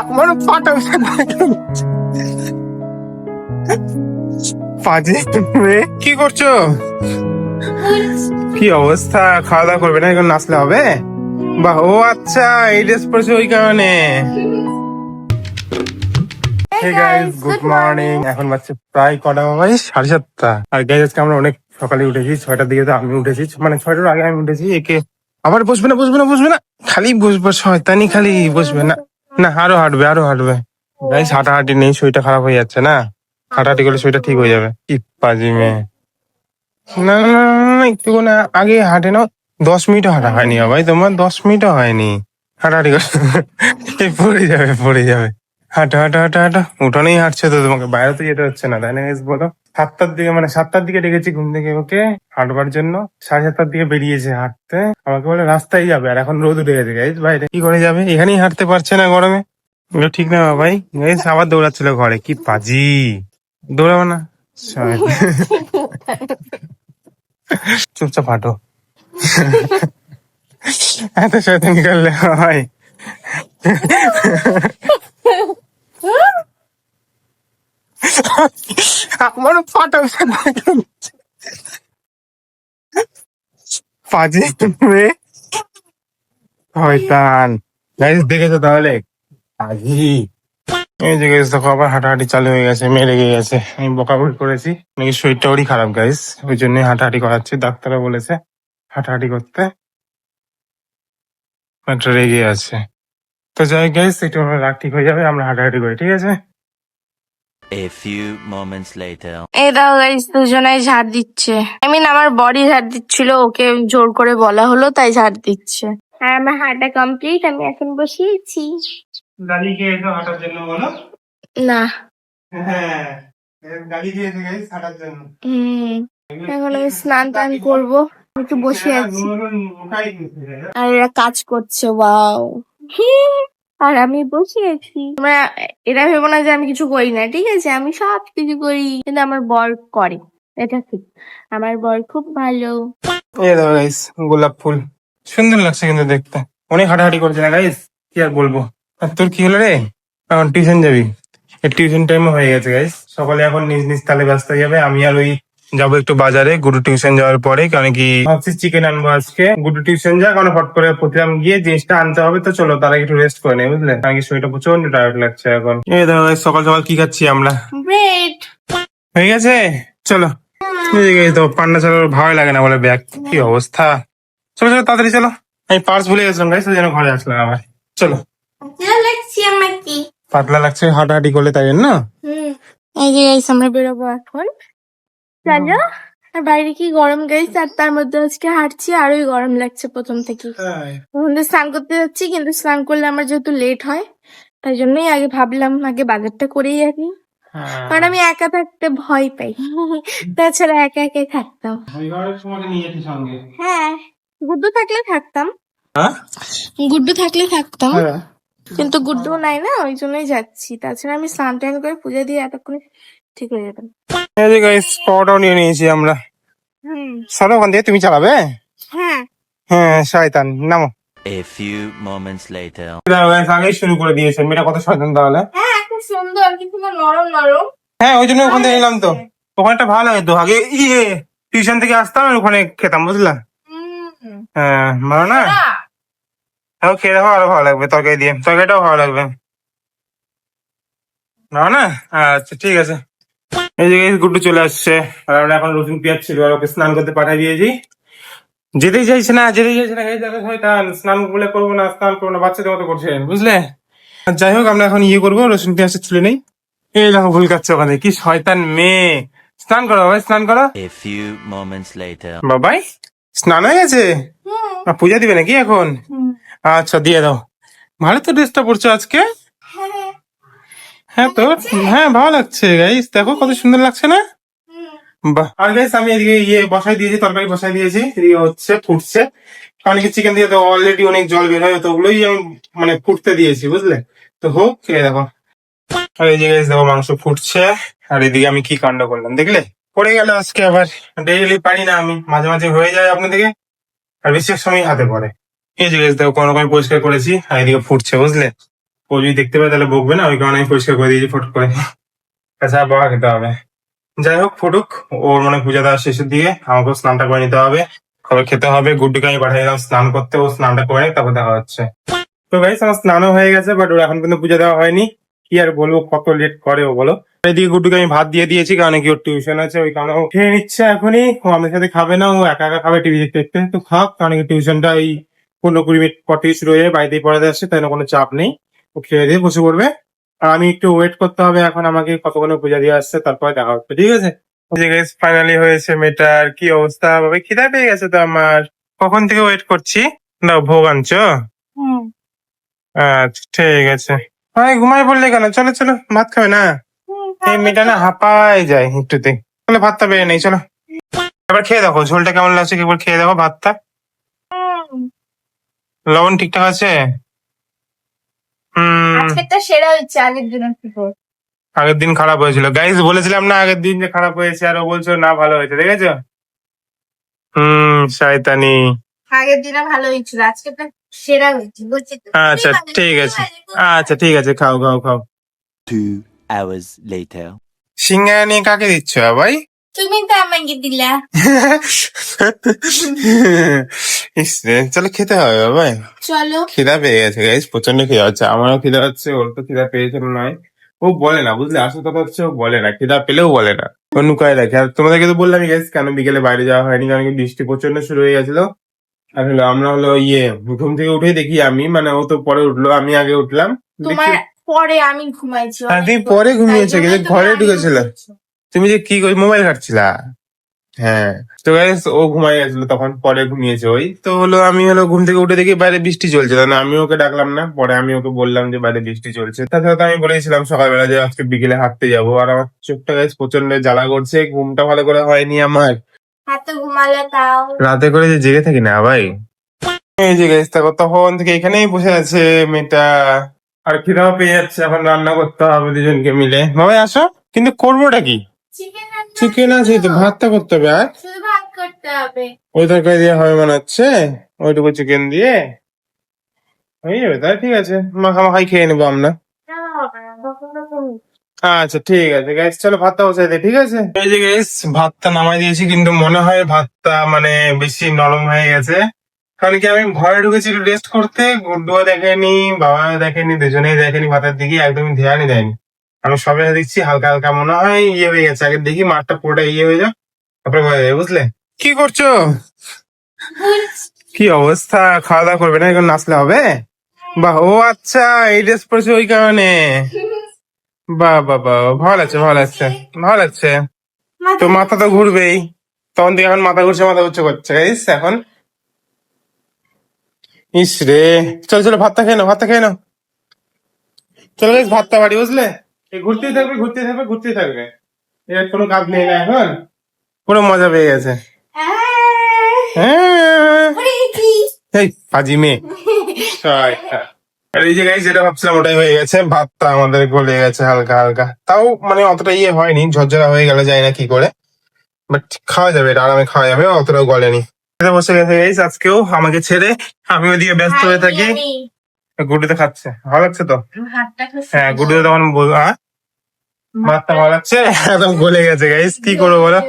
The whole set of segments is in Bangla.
আমার পাটা পাজি কি করছ? কি অবস্থা? খাওয়া দাওয়া করবে না? এখন নাচলে হবে? বাহ ও আচ্ছা এই ড্রেস পরেছে ওই কারণে। হে গাইস গুড মর্নিং এখন বাচ্চা প্রায় কটা বাজে সাড়ে সাতটা। আর গাইস আজকে আমরা অনেক সকালে উঠেছি ছয়টার দিকে তো আমি উঠেছি। মানে ছয়টার আগে আমি উঠেছি একে আবার বসবে না বসবে না বসবে না। খালি বসবে, শয়তানি খালি বসবে না। না, আরও হাঁটবে আরও হাঁটবে। গাইস হাঁটাহাঁটি নেই, শরীরটা খারাপ হয়ে যাচ্ছে না? হাঁটাহাঁটি করলে শরীরটা ঠিক হয়ে যাবে। কি পাজি মেয়ে। না না একটু না, আগে হাঁটে না দশ মিনিটও হাঁটা হয়নি ভাই তোমার দশ মিনিটও হয়নি। হাঁটাহাঁটি পড়ে যাবে পড়ে যাবে। হাঁটা হাঁটা হাঁটা হাঁটা। উঠোনেই হাঁটছে তো তোমাকে, বাইরে তো যেতে হচ্ছে না, তাই না বলো? সাতটার দিকে মানে সাতটার দিকে ডেকেছি ঘুম থেকে ওকে হাঁটবার জন্য। সাড়ে সাতটার দিকে বেরিয়েছে হাঁটতে। আমাকে বলে রাস্তায় যাবে। আর এখন রোদ উঠে গেছে গাইজ বাইরে। কি করে যাবে? এখানেই হাঁটতে পারছে না গরমে। এগুলো ঠিক না ভাই। গাইজ আবার দৌড়াচ্ছিল ঘরে। কি পাজি। দৌড়াবো না। চুপচাপ হাঁটো। এত শয়তানি করলে হয়। আমার ফাটা পাজি মেয়ে শয়তান। গাইস দেখেছ তাহলে? পাজি। এই যে গাইস দেখো, আবার হাঁটাহাঁটি চালু হয়ে গেছে, মেয়ে লেগে গেছে। আমি বকাবকি করেছি। নাকি শরীরটা ওরই খারাপ গাইস ওই জন্যই হাঁটাহাঁটি করাচ্ছি ডাক্তাররা বলেছে হাঁটাহাঁটি করতে। একটা রেগে আছে। তো যাই গাইস একটু রাগ ঠিক হয়ে যাবে, আমরা হাঁটাহাঁটি করি, ঠিক আছে? A few moments later. এই দাও গাইস দুজনাই ঝাড় দিচ্ছে। আই মিন আমার বডি ঝাড় দিচ্ছিল ওকে জোর করে বলা হলো তাই ঝাড় দিচ্ছে। আর আমার হাঁটা কমপ্লিট আমি এখন বসিয়েছি। দাদিকে এসো হাঁটার জন্য বলো। না। হ্যাঁ গাড়ি দিয়েছে গাইস হাঁটার জন্য। হুম এখন আমি স্নান টান করব আমি একটু বসে আছি। আর এরা কাজ করছে ওয়াও। আর আমি বসে আছি তোমরা এরা ভেবো না যে আমি কিছু করি না, ঠিক আছে? আমি সব কিছু করি, কিন্তু আমার বর করে। এটা ঠিক। আমার বর খুব ভালো। গাইস গোলাপ ফুল। সুন্দর লাগছে কিন্তু দেখতে। অনেক হাঁটাহাঁটি করছে না গাইস কি আর বলব? আর তোর কি হলো রে? এখন টিউশন যাবি? টিউশন টাইম হয়ে গেছে গাইস সকালে এখন নিজ নিজ তালে ব্যস্ত হয়ে যাবে। আমি আর ওই যাব একটু বাজারে গুরু টিউশন যাওয়ার পরে কারণ কি ভাবছি চিকেন আনব আজকে। গুরু টিউশন যা কারণ হট করে প্রতিরাম গিয়ে জিনিসটা আনতে হবে তো চলো তার আগে একটু রেস্ট করে নেই বুঝলে? কারণ কি শরীরটা প্রচণ্ড টায়ার্ড লাগছে এখন। এই দেখো সকাল সকাল কি খাচ্ছি আমরা? ব্রেড হয়ে গেছে? চলো। তো পান্না চালার ভালো লাগে না বলে ব্যাগ। কি অবস্থা? চলো চলো তাড়াতাড়ি চলো। আমি পার্স ভুলে গেছিলাম গাইস যেন ঘরে আসলাম আবার। চলো। পাতলা লাগছে হাঁটাহাঁটি করলে তাই জন্য? হুম। এই যে আমরা বেরোবো এখন। চলো আর বাইরে কি গরম গাইস? আর তার মধ্যে আজকে হাঁটছি আরোই গরম লাগছে প্রথম থেকে। এখন স্নান করতে যাচ্ছি কিন্তু স্নান করলে আমার যেহেতু লেট হয় তাই জন্যই আগে ভাবলাম আগে বাজারটা করেই আসি কারণ আমি একা থাকতে ভয় পাই। তাছাড়া একা একাই থাকতাম। হ্যাঁ গুড্ডু থাকলে থাকতাম। হ্যাঁ? গুড্ডু থাকলে থাকতাম কিন্তু গুড্ডু নাই না ওই জন্যই যাচ্ছি। তাছাড়া আমি স্নান টান করে পুজো দিয়ে এতক্ষণে ঠিক হয়ে এই যে গাইস পাওয়াটাও নিয়ে নিয়েছি আমরা। হুম। সরো ওখান থেকে তুমি চালাবে? হ্যাঁ। হ্যাঁ শয়তান নামো। A few moments later. আগেই শুরু করে দিয়েছে মেয়েটা কত শয়তান তাহলে? হ্যাঁ খুব সুন্দর কিন্তু নরম নরম। হ্যাঁ ওই জন্য ওখান থেকে নিলাম তো। ওখানটা ভালো লাগে তো আগে ইয়ে টিউশন থেকে আসতাম আর ওখানে খেতাম বুঝলা? হুম। হ্যাঁ ভালো না? না, হ্যাঁ খেয়ে দেখো আরও ভালো লাগবে তরকারি দিয়ে। তরকারিটাও ভালো লাগবে। না না? আচ্ছা ঠিক আছে। এই যে গুড্ডু চলে আসছে। আর আমরা এখন রসুন পেঁয়াজ ছিল আর ওকে স্নান করতে পাঠিয়ে দিয়েছি। যেতেই চাইছে না যেতেই চাইছে না। এই দেখো শয়তান স্নান বলে করব না স্নান করব না বাচ্চাদের মতো করছে। বুঝলে? আর যাই হোক আমরা এখন ইয়ে করব রসুন পেঁয়াজটা ছুলে নেই। এই দেখো ভুল কাচ্ছে ওখানে কি শয়তান মেয়ে। স্নান করো বাবাই স্নান করো. বাবাই স্নান হয়ে গেছে? পূজা দিবে নাকি এখন? আচ্ছা দিয়ে দাও। ভালো তো ড্রেসটা পড়ছো আজকে? হ্যাঁ তো? হ্যাঁ ভালো লাগছে গাইস দেখো কত সুন্দর লাগছে, না? আর গাইস আমি এদিকে ইয়ে বসাই দিয়েছি, তরকারি বসাই দিয়েছি। এদিকে হচ্ছে ফুটছে। কারণ কি চিকেন দিয়ে তো অলরেডি অনেক জল বের হয়, তো ওগুলোই আমি মানে ফুটতে দিয়েছি, বুঝলে? তো হোক, খেয়ে দেখো। আর এই যে guys, দেখো মাংস ফুটছে। আর এদিকে আমি কি কাণ্ড করলাম, দেখলে? পড়ে গেল আজকে আবার। ডেইলি পারি না আমি। মাঝে মাঝে হয়ে যায় আপনাদেরকে। আর বেশিরভাগ সময় হাতে পড়ে। এই যে guys, দেখো কোনো রকম পরিষ্কার করেছি, আর এদিকে ফুটছে, বুঝলে? ও যদি দেখতে পায় তাহলে বকবে না ওই কারণে আমি পরিষ্কার করে দিয়েছি ফট করে তাছাড়া বকা খেতে হবে। যাই হোক ফুটুক ওর মানে পূজা দেওয়ার শেষের দিকে আমাকেও স্নানটা করে নিতে হবে। খাবার খেতে হবে গুড্ডুকে আমি পাঠিয়ে দিলাম স্নান করতে ও স্নানটা করে তারপর দেখা হচ্ছে। তো গাইস আমার স্নানও হয়ে গেছে বাট ওর এখন কিন্তু পূজা দেওয়া হয়নি। কি আর বলব কত লেট করে ও বলো? এদিকে গুড্ডুকে আমি ভাত দিয়ে দিয়েছি কারণ কি ওর টিউশন আছে ওই কারণে ও খেয়ে নিচ্ছে এখনই। ও আমাদের সাথে খাবে না ও একা একা খাবে টিভি দেখতে দেখতে তো খাক কারণ কি টিউশনটা এই পনেরো কুড়ি মিনিট পর থেকে যাবে, বাড়িতেই পড়াতে আসছে তাই কোনো চাপ নেই। খেয়ে দিয়ে বসে পড়বে? আর আমি একটু ওয়েট করতে হবে এখন আমাকে কতক্ষণ পূজা দিয়ে আসছে তারপরে দেখা হচ্ছে ঠিক আছে? ফাইনালি হয়েছে মেয়েটার কি অবস্থা? ভাবে খিদা পেয়ে গেছে তো আমার। কখন থেকে ওয়েট করছি? না ভোগ আনছো? আচ্ছা ঠিক আছে। ভাই ঘুমাই পড়লে কেন? চলো চলো ভাত খাবে না? এই মেয়েটা না হাঁপায় যায় একটুতে তাহলে ভাতটা বেড়ে নেই চলো। এবার খেয়ে দেখো ঝোলটা কেমন লাগছে একবার খেয়ে দেখো ভাতটা। লবণ ঠিকঠাক আছে? আজকেরটা সেরা হচ্ছে আগের দিনের থেকে আগের দিন খারাপ হয়েছিল। গাইস বলেছিলাম না আগের দিন যে খারাপ হয়েছে আর ও বলছো না ভালো হয়েছে দেখেছ? হুম শয়তানি। আগের দিনে ভালো হয়েছিল আজকেরটা সেরা হয়েছে বুঝছি তো? আচ্ছা ঠিক আছে। আচ্ছা ঠিক আছে খাও খাও খাও। Two hours later. সিঙ্গারা নিয়ে কাকে দিচ্ছ ভাই? তুমি তো আমাকে দিলা। চলো খেতে হবে ভাই চলো। খিদা পেয়ে গেছে গাইস প্রচণ্ড খিদা হচ্ছে। আমারও খিদা হচ্ছে ওর তো খিদা পেয়েছে হয়। ও বলে না বুঝলে? আসল কথা হচ্ছে ও বলে না খিদা পেলেও বলে না। ও নুকায় রাখে আর তোমাদেরকে তো বললাম গাইস কেন বিকেলে বাইরে যাওয়া হয়নি? কারণ কি বৃষ্টি প্রচণ্ড শুরু হয়ে গেছিল। আর হলো আমরা হলো ইয়ে ঘুম থেকে উঠে দেখি আমি মানে ও তো পরে উঠল আমি আগে উঠলাম। তোমার পরে আমি ঘুমাইছি হ্যাঁ, পরে ঘুমিয়েছে ঘরে আগে ঢুকেছিলে। ঘুমিয়েছো। তুমি যে কি করে মোবাইল ঘাটছিলা? হ্যাঁ। তো গাইস ও ঘুমাই গেছিল তখন পরে ঘুমিয়েছে ওই। তো হলো আমি হলো ঘুম থেকে উঠে দেখি বাইরে বৃষ্টি চলছে। না আমি ওকে ডাকলাম না পরে আমি ওকে বললাম যে বাইরে বৃষ্টি চলছে। তাছাড়া তো আমি বলেছিলাম সকালবেলা যে আজকে বিকেলে হাঁটতে যাব। আর আমার চোখটা গাইস প্রচণ্ড জ্বালা করছে ঘুমটা ভালো করে হয়নি আমার। হাতে ঘুমালে তাও। রাতে করে যে জেগে থাকি না ভাই। এই যে গাইস দেখো তখন থেকে এখানেই বসে আছে মেয়েটা। আর খিদাও পেয়ে যাচ্ছে এখন রান্না করতে হবে দুজনকে মিলে। বাবাই আসো। কিন্তু করবোটা কি? চিকেন আছে তো ভাতটা করতে হবে আর? শুধু ভাত করতে হবে। ওই তরকারি দিয়ে হবে মনে হচ্ছে ওইটুকু চিকেন দিয়ে। হয়ে যাবে তাই ঠিক আছে মাখা মাখাই খেয়ে নেব আমরা। আচ্ছা ঠিক আছে গাইস চলো ভাতটা বসাই দে ঠিক আছে? এই যে গাইস ভাতটা নামাই দিয়েছি কিন্তু মনে হয় ভাতটা মানে বেশি নরম হয়ে গেছে। কারণ কি আমি ঘরে ঢুকেছি একটু রেস্ট করতে গুড্ডুও দেখেনি বাবা দেখেনি দুজনেই দেখেনি ভাতের দিকে একদমই ধ্যানই দেয়নি। আমি সবাই দেখছি হালকা হালকা মনে হয় ইয়ে হয়ে গেছে। আগে দেখি মাঠটা পুরোটা ইয়ে হয়ে যাক তারপরে হয়ে যাবে বুঝলে? কি করছ? কি অবস্থা? খাওয়া দাওয়া করবে না? এখন নাচলে হবে? বাহ ও আচ্ছা এই ড্রেস পরেছে ওই কারণে। বাহ বাহ বাহ ভালো লাগছে ভালো লাগছে ভালো লাগছে তো মাথা তো ঘুরবেই। তখন থেকে এখন মাথা ঘুরছে মাথা ঘুরছে করছে গাইস এখন। ইস রে চলো চলো ভাতটা খেয়ে নাও ভাতটা খেয়ে নাও। চলো গাইস ভাতটা বাড়ি বুঝলে? ঘুরতেই থাকবে থাকবে থাকবে। এর কোনো কাজ নেই না এখন। পুরো মজা পেয়ে গেছে। হ্যাঁ। আর এই যে গাইস যেটা ভাবছিলাম ওটাই হয়ে গেছে। আমাদের গেছে হালকা হালকা। তাও মানে অতটা ইয়ে হয়নি, ঝরঝরা হয়ে গেল যায় না কি করে। বাট খাওয়া যাবে, এটা আরামে খাওয়া যাবে, অতটাও গলেনি। বসে গেছে আজকেও আমাকে ছেড়ে। আমি ওদিকে ব্যস্ত হয়ে থাকি। গুড্ডুতে খাচ্ছে। ভালো লাগছে তো। হ্যাঁ গুড্ডুতে তখন আহ? ভাতটা ভালো লাগছে? একদম গলে গেছে গাইস কি করব বলো?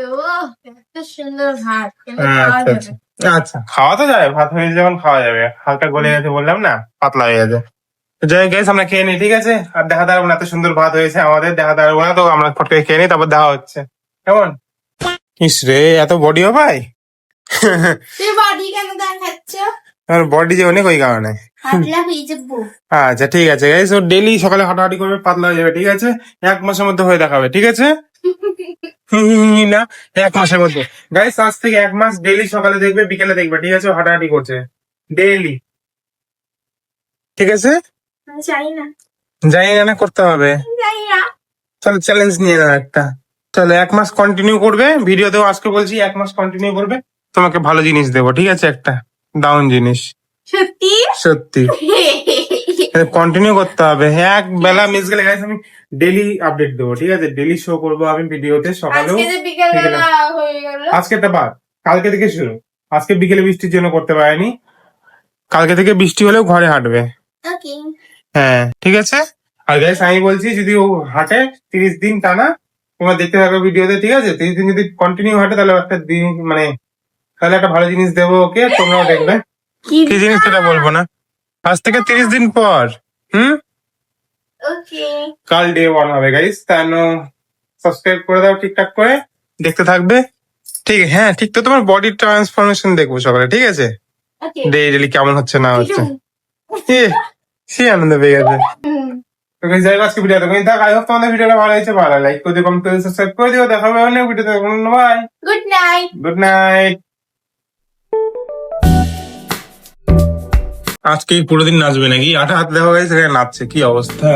আচ্ছা আচ্ছা। আচ্ছা খাওয়া তো যাবে ভাত হয়ে যখন খাওয়া যাবে। হালকা গলে গেছে বললাম না পাতলা হয়ে গেছে। যাই গেছে আমরা খেয়ে নিই ঠিক আছে? আর দেখা দাঁড়াবো না এত সুন্দর ভাত হয়েছে আমাদের। দেখা দাঁড়াবো না তো আমরা ফট করে খেয়ে নিই তারপর দেখা হচ্ছে। কেমন? ইস রে এত বডিও ভাই তুই বাড়ি কেন দেখাচ্ছ? আমার বডি যে অনেক ওই কারণে। আচ্ছা ঠিক আছে গাইস ও ডেলি সকালে হাঁটাহাঁটি করবে পাতলা হয়ে যাবে ঠিক আছে? এক মাসের মধ্যে হয়ে দেখাবে ঠিক আছে? না এক মাসের মধ্যে। গাইস আজ থেকে এক মাস ডেলি সকালে দেখবে বিকেলে দেখবে ঠিক আছে? হাঁটাহাঁটি করছে। ডেলি ঠিক আছে? জানি না। জানি না করতে হবে। চলো চ্যালেঞ্জ নিয়ে নাও একটা। চলো এক মাস কন্টিনিউ করবে। ভিডিওতেও আজকে বলছি এক মাস কন্টিনিউ করবে। তোমাকে ভালো জিনিস দেবো ঠিক আছে একটা। দাউন জিনিস। সত্যি? সত্যি। কন্টিনিউ করতে হবে। হ্যাঁ এক বেলা মিস গেলে গাইস আমি ডেলি আপডেট দেবো ঠিক আছে? ডেলি শো করব আমি ভিডিওতে সকালেও। আজকে একটা বাদ। কালকে থেকে শুরু। আজকে বিকেলে বৃষ্টির জন্য করতে পারিনি। কালকে থেকে বৃষ্টি হলেও ঘরে হাঁটবে। হ্যাঁ ঠিক আছে? আর গাইস আমি বলছি যদি ও হাঁটে তিরিশ দিন টানা তোমরা দেখতে থাকো ভিডিওতে ঠিক আছে? তিরিশ দিন যদি কন্টিনিউ হাঁটে তাহলে একটা দিন মানে তাহলে একটা ভালো জিনিস দেবো ওকে তোমরাও দেখবে। কি জিনিস সেটা বলব না? আজ থেকে তিরিশ দিন পর হুম? কাল ডে ওয়ান হবে গাইস তাই সাবস্ক্রাইব করে দাও ঠিকঠাক করে। দেখতে থাকবে? ঠিক হ্যাঁ ঠিক তো তোমার বডি ট্রান্সফরমেশন দেখব সকালে ঠিক আছে? ওকে। ডে ডেলি কেমন হচ্ছে না হচ্ছে? সে আনন্দ পেয়ে গেছে। যাই আজকে ভিডিও দেখো। থাক আই হোপ তোমাদের ভিডিওটা ভালো হয়েছে ভালো লাইক করে দিও কমেন্ট করে সাবস্ক্রাইব করে দিও দেখা হবে অনেক ভিডিওতে bye good night good night আজকে পুরো দিন নাচবে নাকি? আঠা হাত দেখা গেছে নাচছে কি অবস্থা?